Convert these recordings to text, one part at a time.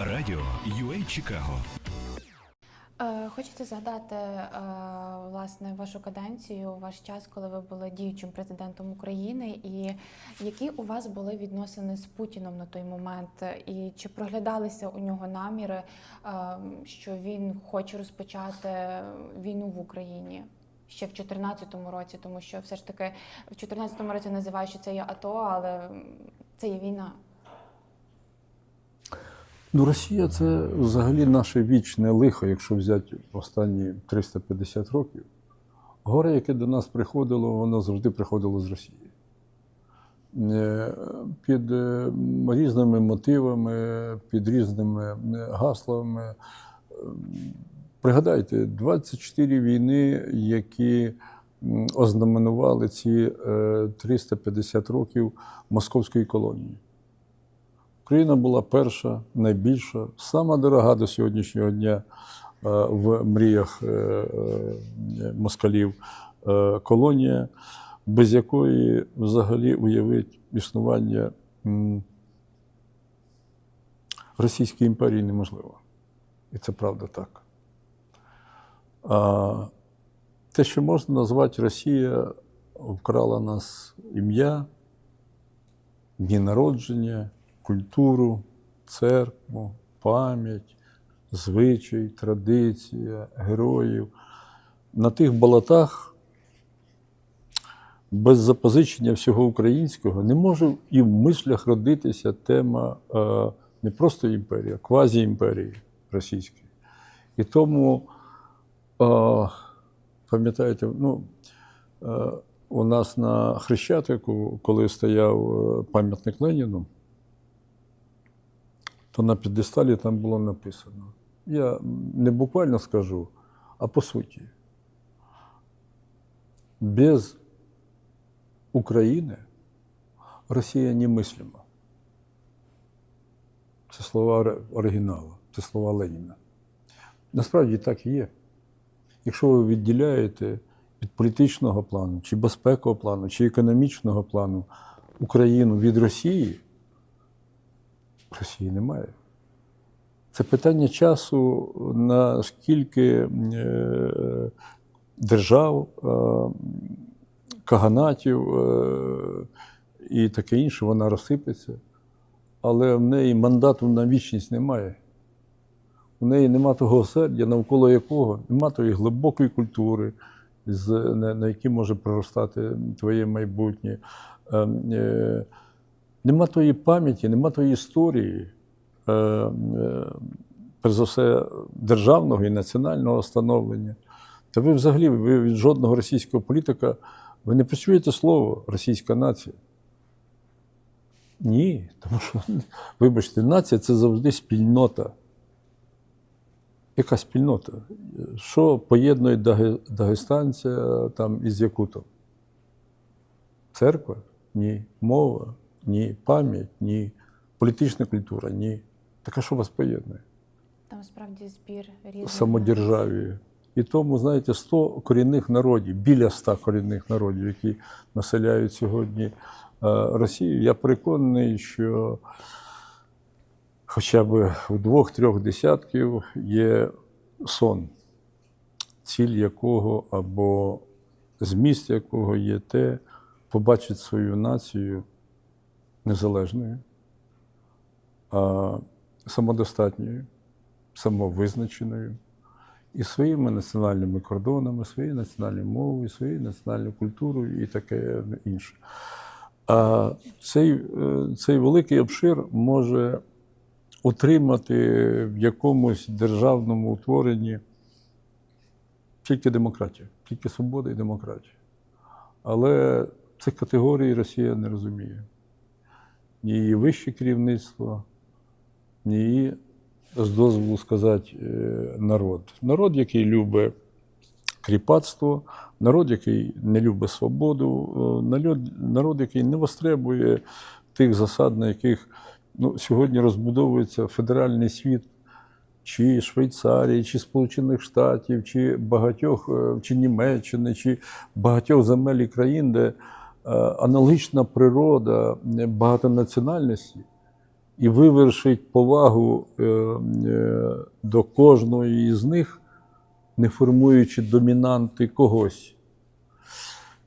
Радіо UA Чикаго. Е, Хочеться згадати е, власне вашу каденцію, ваш час, коли ви були діючим президентом України, і які у вас були відносини з Путіном на той момент, і чи проглядалися у нього наміри, е, що він хоче розпочати війну в Україні? Ще в 2014 році, тому що все ж таки в 2014 році називають, що це є АТО, але це є війна. Ну, Росія це взагалі наше вічне лихо, якщо взяти останні 350 років. Горе, яке до нас приходило, воно завжди приходило з Росії. Е, Під е, різними мотивами, під різними е, гаслами. Пригадайте, 24 війни, які ознаменували ці е, 350 років московської колонії. Україна була перша, найбільша, сама дорога до сьогоднішнього дня е, в мріях е, е, москалів колонія, без якої взагалі уявити існування Російської імперії неможливо. І це правда так. А те, що можна назвати Росія, вкрала нас ім'я, дні народження, культуру, церкву, пам'ять, звичай, традиція, героїв. На тих болотах без запозичення всього українського не може і в мислях родитися тема е, не просто імперії, а квазі-імперії російської. І тому, е, пам'ятаєте, ну, е, у нас на Хрещатику, коли стояв пам'ятник Леніну, то на підесталі там було написано. Я не буквально скажу, а по суті. Без України Росія немислима. Це слова оригіналу, це слова Леніна. Насправді так і є. Якщо ви відділяєте від політичного плану, чи безпекового плану, чи економічного плану Україну від Росії, Росії немає. Це питання часу, наскільки е, держав, е, каганатів е, і таке інше, вона розсипеться. Але в неї мандату на вічність немає. У неї нема того осердя, навколо якого нема тої глибокої культури, на, якій може проростати твоє майбутнє. Нема тої пам'яті, нема тої історії, е, е, перш за все, державного і національного становлення. Та ви взагалі ви від жодного російського політика ви не почуєте слово російська нація. Ні, тому що, вибачте, нація це завжди спільнота. Яка спільнота? Що поєднує дагестанця там із Якутом? Церква? Ні. Мова? Ні. Пам'ять? Ні. Політична культура? Ні. Так а що вас поєднує? Там справді збір різних Самодержаві. І тому, знаєте, 100 корінних народів, біля 100 корінних народів, які населяють сьогодні е, Росію, я переконаний, що хоча б у двох-трьох десятків є сон, ціль якого або зміст якого є те, побачити свою націю незалежною, самодостатньою, самовизначеною і своїми національними кордонами, своєю національною мовою, своєю національною культурою і таке інше. А цей, е, цей великий обшир може утримати в якомусь державному утворенні тільки демократія, тільки свобода і демократія. Але цих категорій Росія не розуміє. Ні її вище керівництво, ні її, з дозволу сказати, е, народ. Народ, який любить кріпацтво, народ, який не любить свободу, е, народ, який не востребує тих засад, на яких ну, сьогодні розбудовується федеральний світ, чи Швейцарії, чи Сполучених Штатів, чи багатьох, е, чи Німеччини, чи багатьох земель і країн, де аналогічна природа е, багатонаціональності і вивершить повагу е, е, до кожної з них, не формуючи домінанти когось.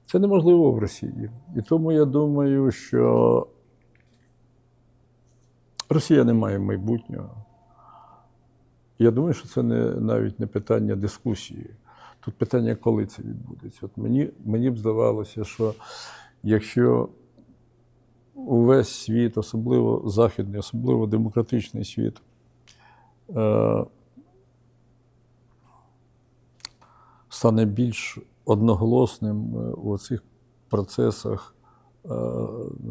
Це неможливо в Росії. І тому я думаю, що Росія не має майбутнього. Я думаю, що це не, навіть не питання дискусії. Тут питання, коли це відбудеться. От мені, мені б здавалося, що якщо увесь світ, особливо західний, особливо демократичний світ, е, стане більш одноголосним е, у цих процесах е,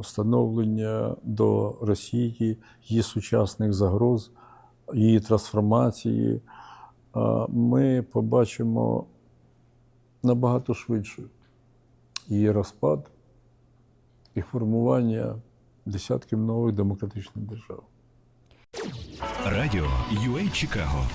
становлення до Росії, її сучасних загроз, її трансформації, е, ми побачимо набагато швидше її розпад і формування десятків нових демократичних держав. Радіо UA Чикаго